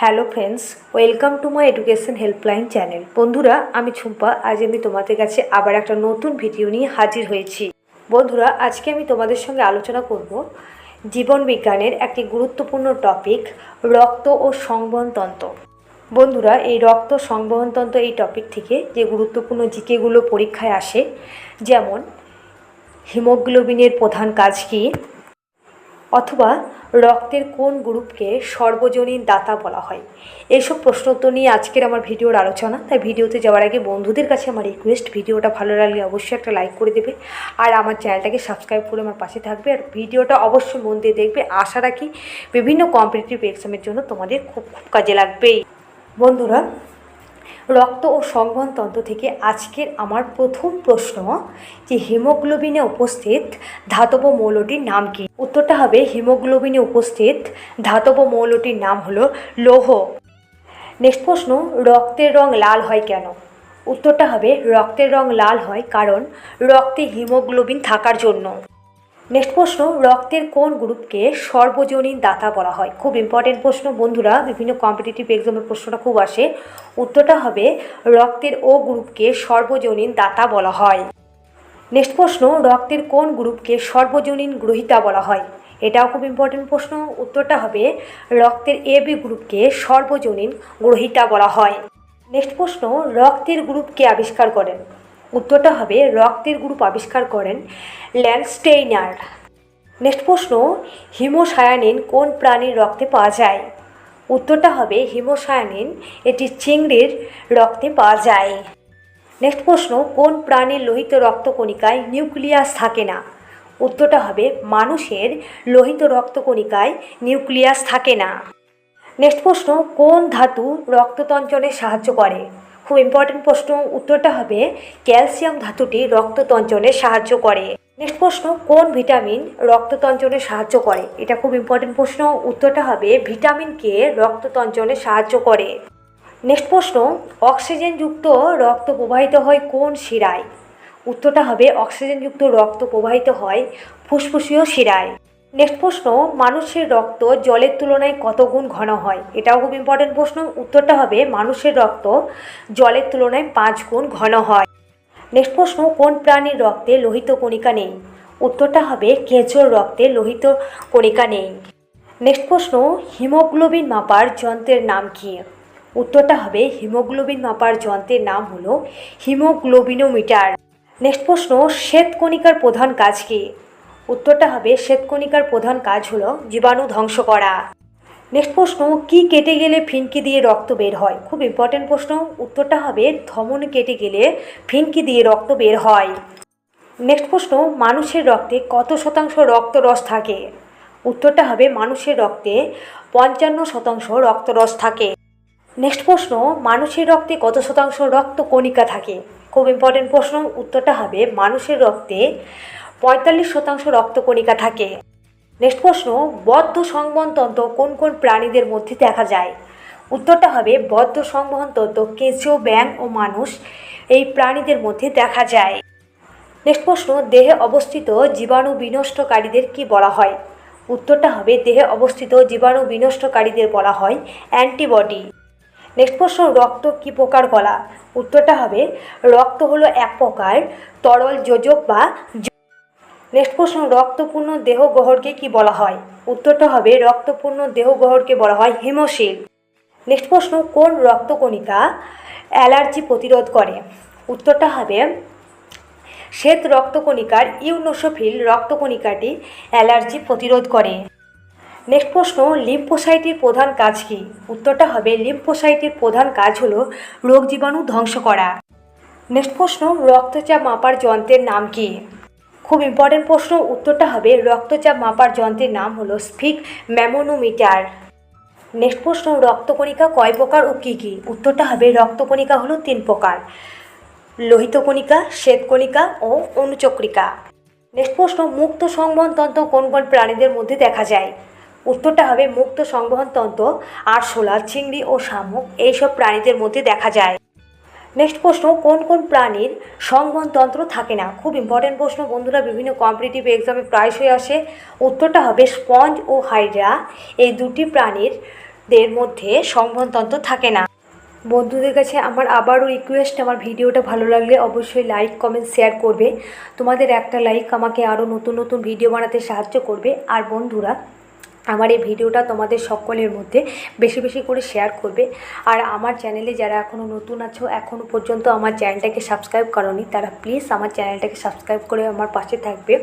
Hello friends, welcome to my education helpline channel. বন্ধুরা, আমি ঝুম্পা আজ আমি তোমাদের কাছে আবার একটা নতুন ভিডিও নিয়ে হাজির হয়েছি। বন্ধুরা, আজকে আমি তোমাদের সঙ্গে আলোচনা করব জীবন বিজ্ঞানের একটি গুরুত্বপূর্ণ টপিক রক্ত ও সংবহনতন্ত্র বন্ধুরা, এই রক্ত সংবহনতন্ত্র এই টপিক থেকে যে গুরুত্বপূর্ণ জিকেগুলো পরীক্ষায় আসে, যেমন হিমোগ্লোবিনের প্রধান কাজ কী অথবা রক্তের কোন গ্রুপকে সর্বজনীন দাতা বলা হয়? এইসব প্রশ্ন উত্তর নিয়ে আজকের আমার ভিডিওর আলোচনা। তাই ভিডিওতে যাওয়ার আগে বন্ধুদের কাছে আমার রিকোয়েস্ট ভিডিওটা ভালো লাগলে অবশ্যই একটা লাইক করে দেবে। আর আমার চ্যানেলটাকে সাবস্ক্রাইব করে আমার পাশে থাকবে। আর ভিডিওটা অবশ্যই মন দিয়ে দেখবে। আশা রাখি বিভিন্ন কম্পিটিটিভ এক্সামের জন্য তোমাদের খুব খুব কাজে লাগবেই। বন্ধুরা রক্ত ও সংবহনতন্ত্র থেকে আজকের আমার প্রথম প্রশ্ন যে হিমোগ্লোবিনে উপস্থিত ধাতব মৌলটির নাম কি? উত্তরটা হবে হিমোগ্লোবিনে উপস্থিত ধাতব মৌলটির নাম হলো লৌহ। নেক্সট প্রশ্ন, রক্তের রং লাল হয় কেন? উত্তরটা হবে রক্তের রং লাল হয় কারণ রক্তে হিমোগ্লোবিন থাকার জন্য। নেক্সট প্রশ্ন, রক্তের কোন গ্রুপকে সর্বজনীন দাতা বলা হয়? খুব ইম্পর্টেন্ট প্রশ্ন, বন্ধুরা, বিভিন্ন কম্পিটিটিভ এক্সামের প্রশ্নটা খুব আসে। উত্তরটা হবে, রক্তের ও গ্রুপকে সর্বজনীন দাতা বলা হয়। নেক্সট প্রশ্ন, রক্তের কোন গ্রুপকে সর্বজনীন গ্রহিতা বলা হয়? এটাও খুব ইম্পর্টেন্ট প্রশ্ন। উত্তরটা হবে, রক্তের এ বি গ্রুপকে সর্বজনীন গ্রহিতা বলা হয়। নেক্সট প্রশ্ন, রক্তের গ্রুপকে আবিষ্কার করেন? উত্তরটা হবে রক্তের গ্রুপ আবিষ্কার করেন ল্যান্ডস্টেইনার নেক্সট প্রশ্ন, হিমোসায়ানিন কোন প্রাণীর রক্তে পাওয়া যায়? উত্তরটা হবে হিমোসায়ানিন, এটি চিংড়ির রক্তে পাওয়া যায়। নেক্সট প্রশ্ন, কোন প্রাণীর লোহিত রক্তকণিকায় নিউক্লিয়াস থাকে না? উত্তরটা হবে মানুষের লোহিত রক্তকণিকায় নিউক্লিয়াস থাকে না। নেক্সট প্রশ্ন, কোন ধাতু রক্ততঞ্চনে সাহায্য করে? খুব ইম্পর্টেন্ট প্রশ্ন উত্তরটা হবে ক্যালসিয়াম ধাতুটি রক্ততঞ্চনে সাহায্য করে। নেক্সট প্রশ্ন, কোন ভিটামিন রক্ততঞ্চনে সাহায্য করে? এটা খুব ইম্পর্টেন্ট প্রশ্ন, উত্তরটা হবে ভিটামিন কে রক্ততঞ্চনে সাহায্য করে। নেক্সট প্রশ্ন, অক্সিজেনযুক্ত রক্ত প্রবাহিত হয় কোন শিরায়? উত্তরটা হবে, অক্সিজেনযুক্ত রক্ত প্রবাহিত হয় ফুসফুসীয় শিরায়। নেক্সট প্রশ্ন, মানুষের রক্ত জলের তুলনায় কত গুণ ঘন হয়? এটাও খুব ইম্পর্টেন্ট প্রশ্ন। উত্তরটা হবে, মানুষের রক্ত জলের তুলনায় পাঁচ গুণ ঘন হয়। নেক্সট প্রশ্ন, কোন প্রাণীর রক্তে লোহিত কণিকা নেই? উত্তরটা হবে কেঁচোর রক্তে লোহিত কণিকা নেই। নেক্সট প্রশ্ন, হিমোগ্লোবিন মাপার যন্ত্রের নাম কী? উত্তরটা হবে, হিমোগ্লোবিন মাপার যন্ত্রের নাম হলো হিমোগ্লোবিনোমিটার। নেক্সট প্রশ্ন শ্বেতকণিকার প্রধান কাজ কী? উত্তরটা হবে শ্বেতকণিকার প্রধান কাজ হলো জীবাণু ধ্বংস করা। নেক্সট প্রশ্ন, কি কেটে গেলে ফিনকি দিয়ে রক্ত বের হয়? খুব ইম্পর্টেন্ট প্রশ্ন, উত্তরটা হবে ধমন কেটে গেলে ফিনকি দিয়ে রক্ত বের হয়। নেক্সট প্রশ্ন, মানুষের রক্তে কত শতাংশ রক্তরস থাকে? উত্তরটা হবে মানুষের রক্তে পঞ্চান্ন শতাংশ রক্তরস থাকে। নেক্সট প্রশ্ন, মানুষের রক্তে কত শতাংশ রক্ত কণিকা থাকে? খুব ইম্পর্টেন্ট প্রশ্ন, উত্তরটা হবে মানুষের রক্তে পঁয়তাল্লিশ শতাংশ রক্তকণিকা থাকে। নেক্সট প্রশ্ন, বদ্ধ সংবহনতন্ত্র কোন কোন প্রাণীদের মধ্যে দেখা যায়? উত্তরটা হবে, বদ্ধ সংবহনতন্ত্র কেঁচো ব্যাং ও মানুষ এই প্রাণীদের মধ্যে দেখা যায়। নেক্সট প্রশ্ন, দেহে অবস্থিত জীবাণু বিনষ্টকারীদের কি বলা হয়? উত্তরটা হবে, দেহে অবস্থিত জীবাণু বিনষ্টকারীদের বলা হয় অ্যান্টিবডি। নেক্সট প্রশ্ন, রক্ত কি প্রকার গলা? উত্তরটা হবে, রক্ত হলো এক প্রকার তরল যোজক বা নেক্সট প্রশ্ন রক্তপূর্ণ দেহ গহরকে কি বলা হয়? উত্তরটা হবে রক্তপূর্ণ দেহ গহরকে বলা হয় হিমোশিল। নেক্সট প্রশ্ন কোন রক্তকণিকা অ্যালার্জি প্রতিরোধ করে? উত্তরটা হবে শ্বেত রক্তকণিকার ইউনোসোফিল রক্তকণিকাটি অ্যালার্জি প্রতিরোধ করে। নেক্সট প্রশ্ন লিম্ফোসাইটের প্রধান কাজ কী? উত্তরটা হবে লিম্ফোসাইটের প্রধান কাজ হলো রোগ জীবাণু ধ্বংস করা। নেক্সট প্রশ্ন রক্তচাপ মাপার যন্ত্রের নাম কী? খুব ইম্পর্টেন্ট প্রশ্ন, উত্তরটা হবে রক্তচাপ মাপার যন্ত্রের নাম হলো স্ফিক ম্যামোনোমিটার। নেক্সট প্রশ্ন, রক্তকণিকা কয় প্রকার ও কী কী? উত্তরটা হবে রক্তকণিকা হলো তিন প্রকার। লোহিত কণিকা শ্বেতকণিকা ও অনুচক্রিকা। নেক্সট প্রশ্ন, মুক্ত সংবহনতন্ত্র কোন কোন প্রাণীদের মধ্যে দেখা যায়? উত্তরটা হবে মুক্ত সংবহন সংবহনতন্ত্র আরশোলা, চিংড়ি ও শামুক, এইসব প্রাণীদের মধ্যে দেখা যায়। নেক্সট প্রশ্ন, কোন কোন প্রাণীর সংবহনতন্ত্র থাকে না? খুব ইম্পর্টেন্ট প্রশ্ন, বন্ধুরা, বিভিন্ন কম্পিটিটিভ এক্সামে প্রায়শই আসে। উত্তরটা হবে স্পঞ্জ ও হাইড্রা এই দুটি প্রাণীর দের মধ্যে সংবহনতন্ত্র থাকে না। বন্ধুদের কাছে আমার আবারও রিকোয়েস্ট আমার ভিডিওটা ভালো লাগলে অবশ্যই লাইক কমেন্ট শেয়ার করবে। তোমাদের একটা লাইক আমাকে আরও নতুন নতুন ভিডিও বানাতে সাহায্য করবে। আর বন্ধুরা আমার এই ভিডিওটা তোমাদের সকলের মধ্যে বেশি বেশি করে শেয়ার করবে। আর আমার চ্যানেলে যারা এখনও নতুন আছো এখনও পর্যন্ত আমার চ্যানেলটাকে সাবস্ক্রাইব করনি, তারা প্লিজ আমার চ্যানেলটাকে সাবস্ক্রাইব করে আমার পাশে থাকবে।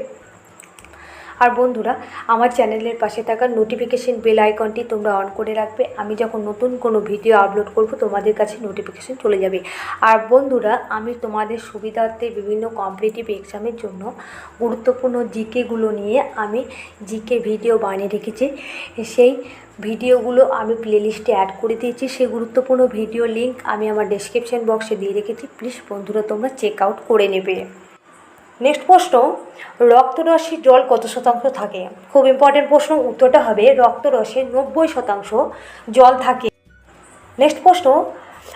আর বন্ধুরা, আমার চ্যানেলের পাশে থাকা নোটিফিকেশন বেল আইকনটি তোমরা অন করে রাখবে। আমি যখন নতুন কোনো ভিডিও আপলোড করব, তোমাদের কাছে নোটিফিকেশন চলে যাবে। আর বন্ধুরা, আমি তোমাদের সুবিধার্থে বিভিন্ন কম্পিটিটিভ এক্সামের জন্য গুরুত্বপূর্ণ জিকেগুলো নিয়ে আমি জিকে ভিডিও বানিয়ে রেখেছি। সেই ভিডিওগুলো আমি প্লেলিস্টে অ্যাড করে দিয়েছি। সেই গুরুত্বপূর্ণ ভিডিও লিংক আমি আমার ডেসক্রিপশন বক্সে দিয়ে রেখেছি। প্লিজ বন্ধুরা, তোমরা চেক আউট করে নেবে। নেক্সট প্রশ্ন রক্তরসে জল কত শতাংশ থাকে? খুব ইম্পর্টেন্ট প্রশ্ন, উত্তরটা হবে রক্তরসে নব্বই শতাংশ জল থাকে। নেক্সট প্রশ্ন,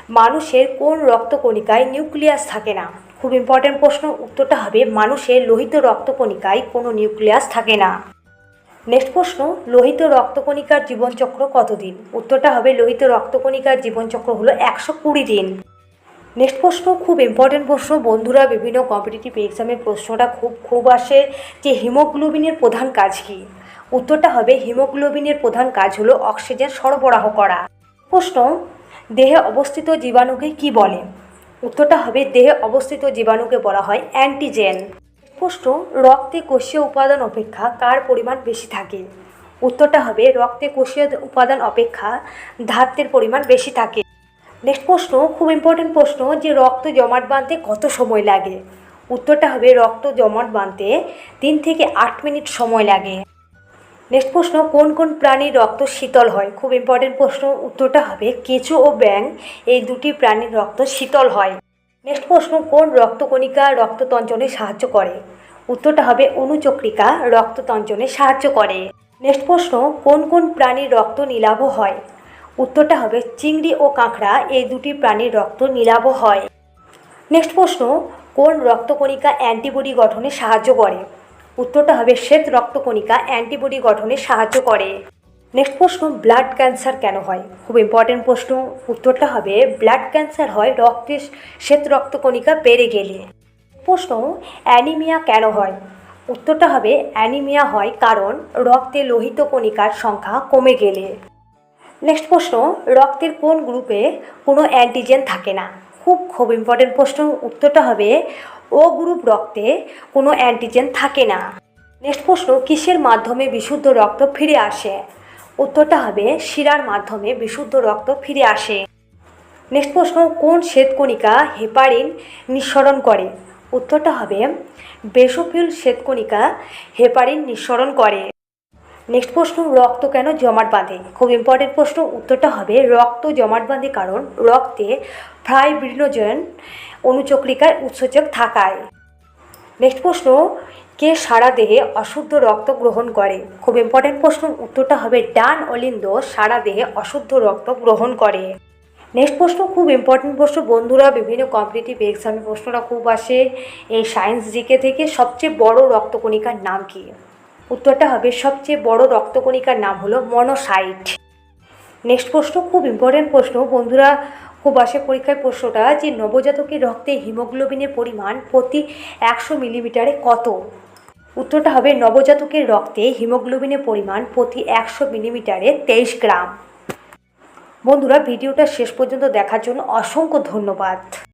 মানুষের কোন রক্তকণিকায় নিউক্লিয়াস থাকে না? খুব ইম্পর্টেন্ট প্রশ্ন, উত্তরটা হবে মানুষের লোহিত রক্তকণিকায় কোনো নিউক্লিয়াস থাকে না। নেক্সট প্রশ্ন, লোহিত রক্তকণিকার জীবনচক্র কতদিন? উত্তরটা হবে লোহিত রক্তকণিকার জীবনচক্র হলো একশো কুড়ি দিন। নেক্সট প্রশ্ন, খুব ইম্পর্টেন্ট প্রশ্ন। বন্ধুরা, বিভিন্ন কম্পিটিটিভ এক্সামের প্রশ্নটা খুব খুব আসে যে হিমোগ্লোবিনের প্রধান কাজ কী? উত্তরটা হবে, হিমোগ্লোবিনের প্রধান কাজ হলো অক্সিজেন সরবরাহ করা। প্রশ্ন, দেহে অবস্থিত জীবাণুকে কি বলে? উত্তরটা হবে, দেহে অবস্থিত জীবাণুকে বলা হয় অ্যান্টিজেন প্রশ্ন, রক্তে কোষীয় উপাদান অপেক্ষা কার পরিমাণ বেশি থাকে? উত্তরটা হবে, রক্তে কোষীয় উপাদান অপেক্ষা ধাত্রের পরিমাণ বেশি থাকে। নেক্সট প্রশ্ন, খুব ইম্পর্টেন্ট প্রশ্ন যে রক্ত জমাট বাঁধতে কত সময় লাগে? উত্তরটা হবে রক্ত জমাট বাঁধতে তিন থেকে আট মিনিট সময় লাগে। নেক্সট প্রশ্ন, কোন কোন প্রাণীর রক্ত শীতল হয়? খুব ইম্পর্টেন্ট প্রশ্ন, উত্তরটা হবে কেঁচো ও ব্যাং এই দুটি প্রাণীর রক্ত শীতল হয়। নেক্সট প্রশ্ন, কোন রক্তকণিকা রক্ততঞ্চনে সাহায্য করে? উত্তরটা হবে অনুচক্রিকা, রক্ততঞ্চনে সাহায্য করে। নেক্সট প্রশ্ন, কোন কোন প্রাণীর রক্ত নীলাভ হয়? উত্তরটা হবে চিংড়ি ও কাঁকড়া, এই দুটি প্রাণীর রক্ত নীলাভ হয়। নেক্সট প্রশ্ন, কোন রক্তকণিকা অ্যান্টিবডি গঠনে সাহায্য করে? উত্তরটা হবে শ্বেত রক্তকণিকা অ্যান্টিবডি গঠনে সাহায্য করে। নেক্সট প্রশ্ন, ব্লাড ক্যান্সার কেন হয়? খুব ইম্পর্টেন্ট প্রশ্ন। উত্তরটা হবে, ব্লাড ক্যান্সার হয় রক্তে শ্বেত রক্তকণিকা বেড়ে গেলে। প্রশ্ন, অ্যানিমিয়া কেন হয়? উত্তরটা হবে, অ্যানিমিয়া হয় কারণ রক্তে লোহিত কণিকার সংখ্যা কমে গেলে। নেক্সট প্রশ্ন, রক্তের কোন গ্রুপে কোনো অ্যান্টিজেন থাকে না? খুব খুব ইম্পর্টেন্ট প্রশ্ন, উত্তরটা হবে ও গ্রুপ রক্তে কোনো অ্যান্টিজেন থাকে না। নেক্সট প্রশ্ন, কিসের মাধ্যমে বিশুদ্ধ রক্ত ফিরে আসে? উত্তরটা হবে, শিরার মাধ্যমে বিশুদ্ধ রক্ত ফিরে আসে। নেক্সট প্রশ্ন, কোন শ্বেতকণিকা হেপারিন নিঃসরণ করে? উত্তরটা হবে, বেসোফিল শ্বেতকণিকা হেপারিন নিঃসরণ করে। নেক্সট প্রশ্ন, রক্ত কেন জমাট বাঁধে? খুব ইম্পর্টেন্ট প্রশ্ন, উত্তরটা হবে রক্ত জমাট বাঁধে কারণ রক্তে ফ্রাইব্রিনোজেন অনুচক্রিকার উৎসেচক থাকায়। নেক্সট প্রশ্ন, কে সারা দেহে অশুদ্ধ রক্ত গ্রহণ করে? খুব ইম্পর্টেন্ট প্রশ্ন, উত্তরটা হবে ডান অলিন্দ, সারা দেহে অশুদ্ধ রক্ত গ্রহণ করে। নেক্সট প্রশ্ন, খুব ইম্পর্টেন্ট প্রশ্ন, বন্ধুরা, বিভিন্ন কম্পিটিটিভ এক্সামে প্রশ্নটা খুব আসে। এই সায়েন্স জিকে থেকে সবচেয়ে বড় রক্তকণিকার নাম কী? উত্তরটা হবে সবচেয়ে বড় রক্তকণিকার নাম হলো মনোসাইট। নেক্সট প্রশ্ন, খুব ইম্পর্টেন্ট প্রশ্ন। বন্ধুরা, খুব আসে পরীক্ষায় প্রশ্নটা যে নবজাতকের রক্তে হিমোগ্লোবিনের পরিমাণ প্রতি একশো মিলিমিটারে কত? উত্তরটা হবে নবজাতকের রক্তে হিমোগ্লোবিনের পরিমাণ প্রতি একশো মিলিমিটারে তেইশ গ্রাম। বন্ধুরা, ভিডিওটা শেষ পর্যন্ত দেখার জন্য অসংখ্য ধন্যবাদ।